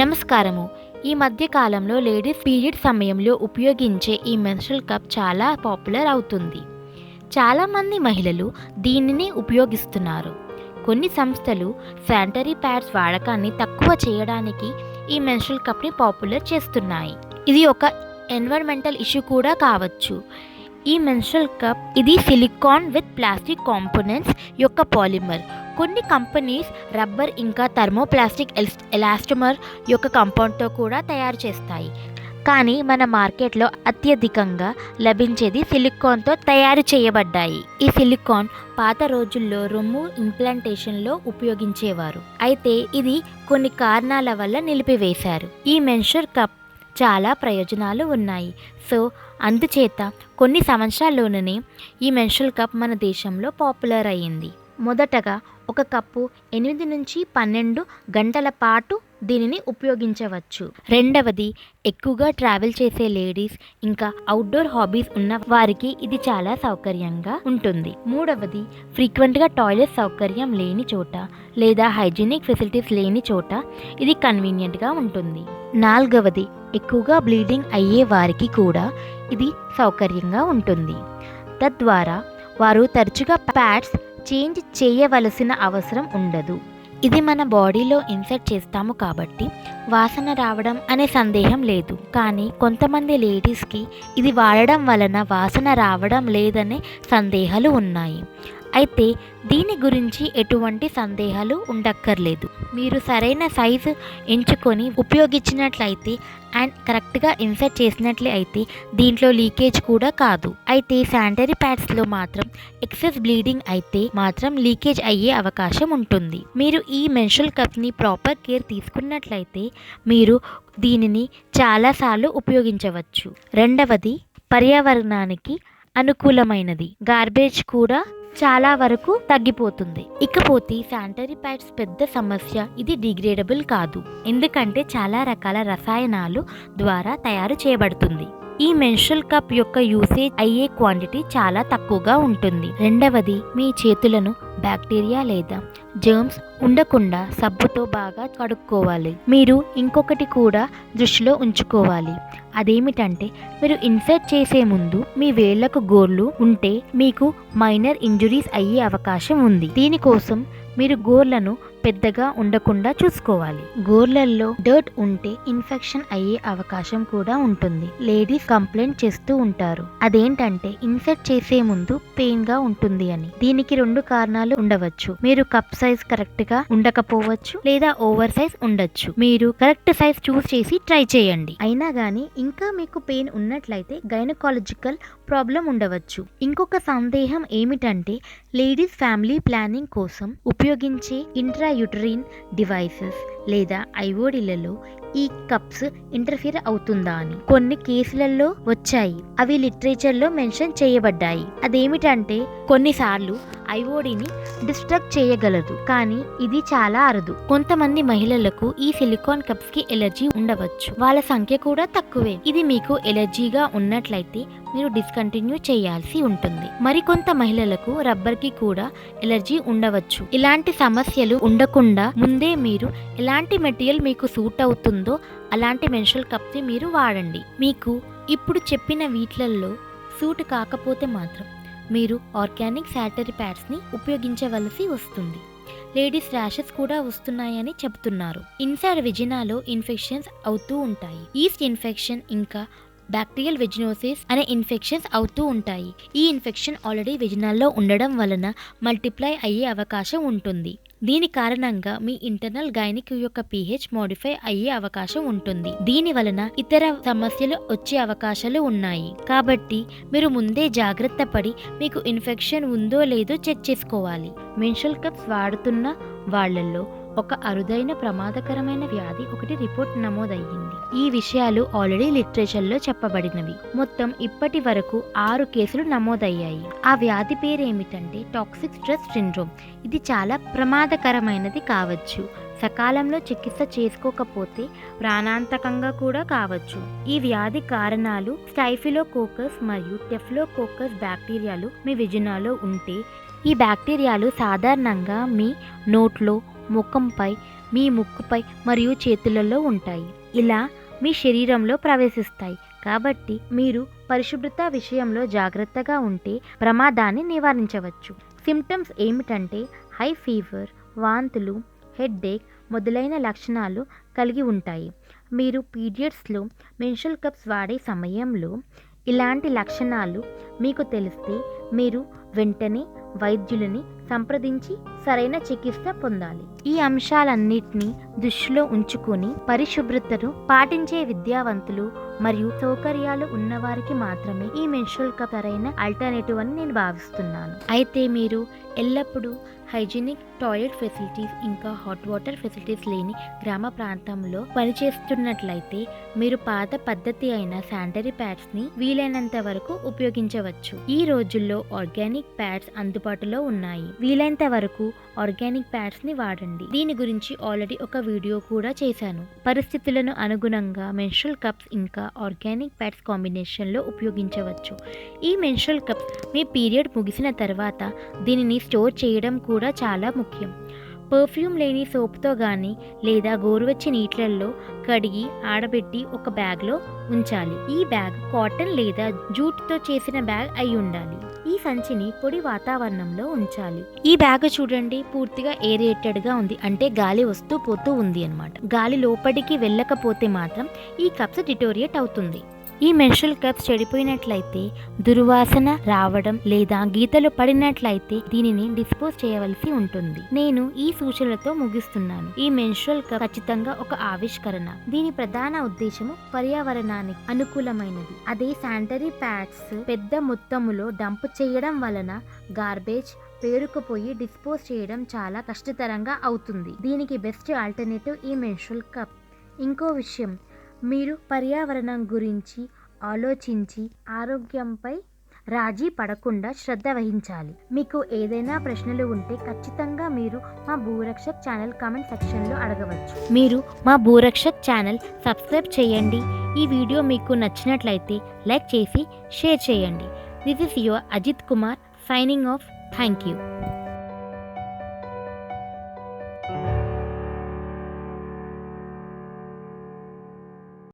నమస్కారము. ఈ మధ్య కాలంలో లేడీస్ పీరియడ్ సమయంలో ఉపయోగించే ఈ మెన్స్ట్రల్ కప్ చాలా పాపులర్ అవుతుంది. చాలామంది మహిళలు దీనిని ఉపయోగిస్తున్నారు. కొన్ని సంస్థలు శానిటరీ ప్యాడ్స్ వాడకాన్ని తక్కువ చేయడానికి ఈ మెన్స్ట్రల్ కప్ని పాపులర్ చేస్తున్నాయి. ఇది ఒక ఎన్విరాన్మెంటల్ ఇష్యూ కూడా కావచ్చు. ఈ మెన్స్ట్రల్ కప్ ఇది సిలికాన్ విత్ ప్లాస్టిక్ కాంపోనెంట్స్ యొక్క పాలిమర్. కొన్ని కంపెనీస్ రబ్బర్ ఇంకా థర్మోప్లాస్టిక్ ఎల్స్ ఎలాస్టమర్ యొక్క కంపౌండ్తో కూడా తయారు చేస్తాయి. కానీ మన మార్కెట్లో అత్యధికంగా లభించేది సిలికాన్తో తయారు చేయబడ్డాయి. ఈ సిలికాన్ పాత రోజుల్లో రొమ్ము ఇంప్లాంటేషన్లో ఉపయోగించేవారు. అయితే ఇది కొన్ని కారణాల వల్ల నిలిపివేశారు. ఈ మెన్షర్ కప్ చాలా ప్రయోజనాలు ఉన్నాయి. సో అందుచేత కొన్ని సంవత్సరాల్లోనే ఈ మెన్షల్ కప్ మన దేశంలో పాపులర్ అయ్యింది. మొదటగా ఒక కప్పు ఎనిమిది నుంచి పన్నెండు గంటల పాటు దీనిని ఉపయోగించవచ్చు. రెండవది ఎక్కువగా ట్రావెల్ చేసే లేడీస్ ఇంకా అవుట్డోర్ హాబీస్ ఉన్న వారికి ఇది చాలా సౌకర్యంగా ఉంటుంది. మూడవది ఫ్రీక్వెంట్గా టాయిలెట్ సౌకర్యం లేని చోట లేదా హైజీనిక్ ఫెసిలిటీస్ లేని చోట ఇది కన్వీనియంట్గా ఉంటుంది. నాలుగవది ఎక్కువగా బ్లీడింగ్ అయ్యే వారికి కూడా ఇది సౌకర్యంగా ఉంటుంది. తద్వారా వారు తరచుగా ప్యాడ్స్ చేంజ్ చేయవలసిన అవసరం ఉండదు. ఇది మన బాడీలో ఇన్సర్ట్ చేస్తాము కాబట్టి వాసన రావడం అనే సందేహం లేదు. కానీ కొంతమంది లేడీస్కి ఇది వాడడం వలన వాసన రావడం లేదనే సందేహాలు ఉన్నాయి. అయితే దీని గురించి ఎటువంటి సందేహాలు ఉండక్కర్లేదు. మీరు సరైన సైజు ఎంచుకొని ఉపయోగించినట్లయితే అండ్ కరెక్ట్గా ఇన్సర్ట్ చేసినట్లే అయితే దీంట్లో లీకేజ్ కూడా కాదు. అయితే శానిటరీ ప్యాడ్స్లో మాత్రం ఎక్సెస్ బ్లీడింగ్ అయితే మాత్రం లీకేజ్ అయ్యే అవకాశం ఉంటుంది. మీరు ఈ మెన్షల్ కప్ని ప్రాపర్ కేర్ తీసుకున్నట్లయితే మీరు దీనిని చాలాసార్లు ఉపయోగించవచ్చు. రెండవది పర్యావరణానికి అనుకూలమైనది. గార్బేజ్ కూడా చాలా వరకు తగ్గిపోతుంది. ఇకపోతే శానిటరీ ప్యాడ్స్ పెద్ద సమస్య. ఇది డిగ్రేడబుల్ కాదు. ఎందుకంటే చాలా రకాల రసాయనాలు ద్వారా తయారు చేయబడుతుంది. ఈ మెన్షల్ కప్ యొక్క యూసేజ్ అయ్యే క్వాంటిటీ చాలా తక్కువగా ఉంటుంది. రెండవది మీ చేతులను బ్యాక్టీరియా లేదా జర్మ్స్ ఉండకుండా సబ్బుతో బాగా కడుక్కోవాలి. మీరు ఇంకొకటి కూడా దృష్టిలో ఉంచుకోవాలి. అదేమిటంటే మీరు ఇన్సర్ట్ చేసే ముందు మీ వేళ్ళకు గోర్లు ఉంటే మీకు మైనర్ ఇంజురీస్ అయ్యే అవకాశం ఉంది. దీనికోసం మీరు గోర్లను పెద్దగా ఉండకుండా చూసుకోవాలి. గోర్లల్లో డర్ట్ ఉంటే ఇన్ఫెక్షన్ అయ్యే అవకాశం కూడా ఉంటుంది. లేడీస్ కంప్లైంట్ చేస్తూ ఉంటారు. అదేంటంటే ఇన్ఫెక్ట్ చేసే ముందు పెయిన్గా ఉంటుంది అని. దీనికి రెండు కారణాలు ఉండవచ్చు. మీరు కప్ సైజ్ కరెక్ట్గా ఉండకపోవచ్చు లేదా ఓవర్ సైజ్ ఉండొచ్చు. మీరు కరెక్ట్ సైజ్ చూస్ చేసి ట్రై చేయండి. అయినా గానీ ఇంకా మీకు పెయిన్ ఉన్నట్లయితే గైనకాలజికల్ ప్రాబ్లం ఉండవచ్చు. ఇంకొక సందేహం ఏమిటంటే లేడీస్ ఫ్యామిలీ ప్లానింగ్ కోసం ఉపయోగించే ఇంట్రా యుటరిన్ డివైసెస్ లేదా ఐఓడిలలో ఈ కప్స్ ఇంటర్ఫియర్ అవుతుందా అని. కొన్ని కేసులలో వచ్చాయి. అవి లిటరేచర్లో మెన్షన్ చేయబడ్డాయి. అదేమిటంటే కొన్నిసార్లు ఐఓడిని డిస్ట్రక్ట్ చేయగలదు కానీ ఇది చాలా అరుదు. కొంతమంది మహిళలకు ఈ సిలికాన్ కప్స్కి ఎలర్జీ ఉండవచ్చు. వాళ్ళ సంఖ్య కూడా తక్కువే. ఇది మీకు ఎలర్జీగా ఉన్నట్లయితే మీరు డిస్కంటిన్యూ చేయాల్సి ఉంటుంది. మరికొంత మహిళలకు రబ్బర్కి కూడా ఎలర్జీ ఉండవచ్చు. ఇలాంటి సమస్యలు ఉండకుండా ముందే మీరు ఎలాంటి మెటీరియల్ మీకు సూట్ అవుతుందో అలాంటి మెన్షల్ కప్ని మీరు వాడండి. మీకు ఇప్పుడు చెప్పిన వీటిలలో సూట్ కాకపోతే మాత్రం మీరు ఆర్గానిక్ శాటరీ ప్యాడ్స్ని ఉపయోగించవలసి వస్తుంది. లేడీస్ ర్యాషెస్ కూడా వస్తున్నాయని చెబుతున్నారు. ఇన్సైడ్ వెజినాలో ఇన్ఫెక్షన్స్ అవుతూ ఉంటాయి. ఈస్ట్ ఇన్ఫెక్షన్ ఇంకా బ్యాక్టీరియల్ వెజినోసిస్ అనే ఇన్ఫెక్షన్స్ అవుతూ ఉంటాయి. ఈ ఇన్ఫెక్షన్ ఆల్రెడీ వెజినాల్లో ఉండడం వలన మల్టిప్లై అయ్యే అవకాశం ఉంటుంది. దీని కారణంగా మీ ఇంటర్నల్ గైనిక్ యొక్క పీహెచ్ మోడిఫై అయ్యే అవకాశం ఉంటుంది. దీని వలన ఇతర సమస్యలు వచ్చే అవకాశాలు ఉన్నాయి. కాబట్టి మీరు ముందే జాగ్రత్త పడి మీకు ఇన్ఫెక్షన్ ఉందో లేదో చెక్ చేసుకోవాలి. మెన్షల్ కప్స్ వాడుతున్న వాళ్ళలో ఒక అరుదైన ప్రమాదకరమైన వ్యాధి ఒకటి రిపోర్ట్ నమోదయ్యింది. ఈ విషయాలు ఆల్రెడీ లిటరేచర్లో చెప్పబడినవి. మొత్తం ఇప్పటి వరకు ఆరు కేసులు నమోదయ్యాయి. ఆ వ్యాధి పేరు ఏమిటంటే టాక్సిక్ స్ట్రెస్ సిండ్రోమ్ ఇది చాలా ప్రమాదకరమైనది కావచ్చు. సకాలంలో చికిత్స చేసుకోకపోతే ప్రాణాంతకంగా కూడా కావచ్చు. ఈ వ్యాధి కారణాలు స్టైఫిలోకోకస్ మరియు టెఫ్లోకోకస్ బ్యాక్టీరియాలు మీ విజనాలో ఉంటే ఈ బ్యాక్టీరియాలు సాధారణంగా మీ నోట్లో ముఖంపై మీ ముక్కుపై మరియు చేతులలో ఉంటాయి. ఇలా మీ శరీరంలో ప్రవేశిస్తాయి. కాబట్టి మీరు పరిశుభ్రత విషయంలో జాగ్రత్తగా ఉంటే ప్రమాదాన్ని నివారించవచ్చు. సిమ్టమ్స్ ఏమిటంటే హై ఫీవర్ వాంతులు హెడ్ఏక్ మొదలైన లక్షణాలు కలిగి ఉంటాయి. మీరు పీరియడ్స్లో మెన్షల్ కప్స్ వాడే సమయంలో ఇలాంటి లక్షణాలు మీకు తెలిస్తే మీరు వెంటనే వైద్యులని సంప్రదించి సరైన చికిత్స పొందాలి. ఈ అంశాలన్నిటినీ దృష్టిలో ఉంచుకొని పరిశుభ్రతను పాటించే విద్యావంతులు మరియు సౌకర్యాలు ఉన్నవారికి మాత్రమే ఈ మెన్షుల్ కప్ సరైన ఆల్టర్నేటివ్ అని నేను భావిస్తున్నాను. అయితే మీరు ఎల్లప్పుడూ హైజీనిక్ టాయిలెట్ ఫెసిలిటీస్ ఇంకా హాట్ వాటర్ ఫెసిలిటీస్ లేని గ్రామ ప్రాంతంలో పనిచేస్తున్నట్లయితే మీరు పాత పద్ధతి అయిన శానిటరీ ప్యాడ్స్ని వీలైనంత వరకు ఉపయోగించవచ్చు. ఈ రోజుల్లో ఆర్గానిక్ ప్యాడ్స్ అందుబాటులో ఉన్నాయి. వీలైనంత వరకు ఆర్గానిక్ ప్యాడ్స్ని వాడండి. దీని గురించి ఆల్రెడీ ఒక వీడియో కూడా చేశాను. పరిస్థితులను అనుగుణంగా మెన్షల్ కప్స్ ఇంకా ఆర్గానిక్ ప్యాడ్స్ కాంబినేషన్లో ఉపయోగించవచ్చు. ఈ మెన్షల్ కప్స్ మీ పీరియడ్ ముగిసిన తర్వాత దీనిని స్టోర్ చేయడం కూడా చాలా ముఖ్యం. పర్ఫ్యూమ్ లేని సోప్తో కానీ లేదా గోరువచ్చి నీటిలలో కడిగి ఆడబెట్టి ఒక బ్యాగ్లో ఉంచాలి. ఈ బ్యాగ్ కాటన్ లేదా జూట్తో చేసిన బ్యాగ్ అయి ఉండాలి. ఈ సంచిని పొడి వాతావరణంలో ఉంచాలి. ఈ బ్యాగ్ చూడండి పూర్తిగా ఏరియేటెడ్గా ఉంది. అంటే గాలి వస్తూ పోతూ ఉంది అన్నమాట. గాలి లోపలికి వెళ్ళకపోతే మాత్రం ఈ కప్స్ డిటోరియేట్ అవుతుంది. ఈ మెన్షురల్ కప్స్ చెడిపోయినట్లయితే దుర్వాసన రావడం లేదా గీతలు పడినట్లయితే దీనిని డిస్పోజ్ చేయవలసి ఉంటుంది. నేను ఈ సూచనలతో ముగిస్తున్నాను. ఈ మెన్షురల్ కప్ ఖచ్చితంగా ఒక ఆవిష్కరణ. దీని ప్రధాన ఉద్దేశము పర్యావరణానికి అనుకూలమైనది. అదే శానిటరీ ప్యాడ్స్ పెద్ద మొత్తములో డంప్ చేయడం వలన గార్బేజ్ పేరుకుపోయి డిస్పోజ్ చేయడం చాలా కష్టతరంగా అవుతుంది. దీనికి బెస్ట్ ఆల్టర్నేటివ్ ఈ మెన్షురల్ కప్ ఇంకో విషయం మీరు పర్యావరణం గురించి ఆలోచించి ఆరోగ్యంపై రాజీ పడకుండా శ్రద్ధ వహించాలి. మీకు ఏదైనా ప్రశ్నలు ఉంటే ఖచ్చితంగా మీరు మా భూరక్షక్ ఛానల్ కామెంట్ సెక్షన్లో అడగవచ్చు. మీరు మా భూరక్షక్ ఛానల్ సబ్స్క్రైబ్ చేయండి. ఈ వీడియో మీకు నచ్చినట్లయితే లైక్ చేసి షేర్ చేయండి. This is your Ajith Kumar signing off thank you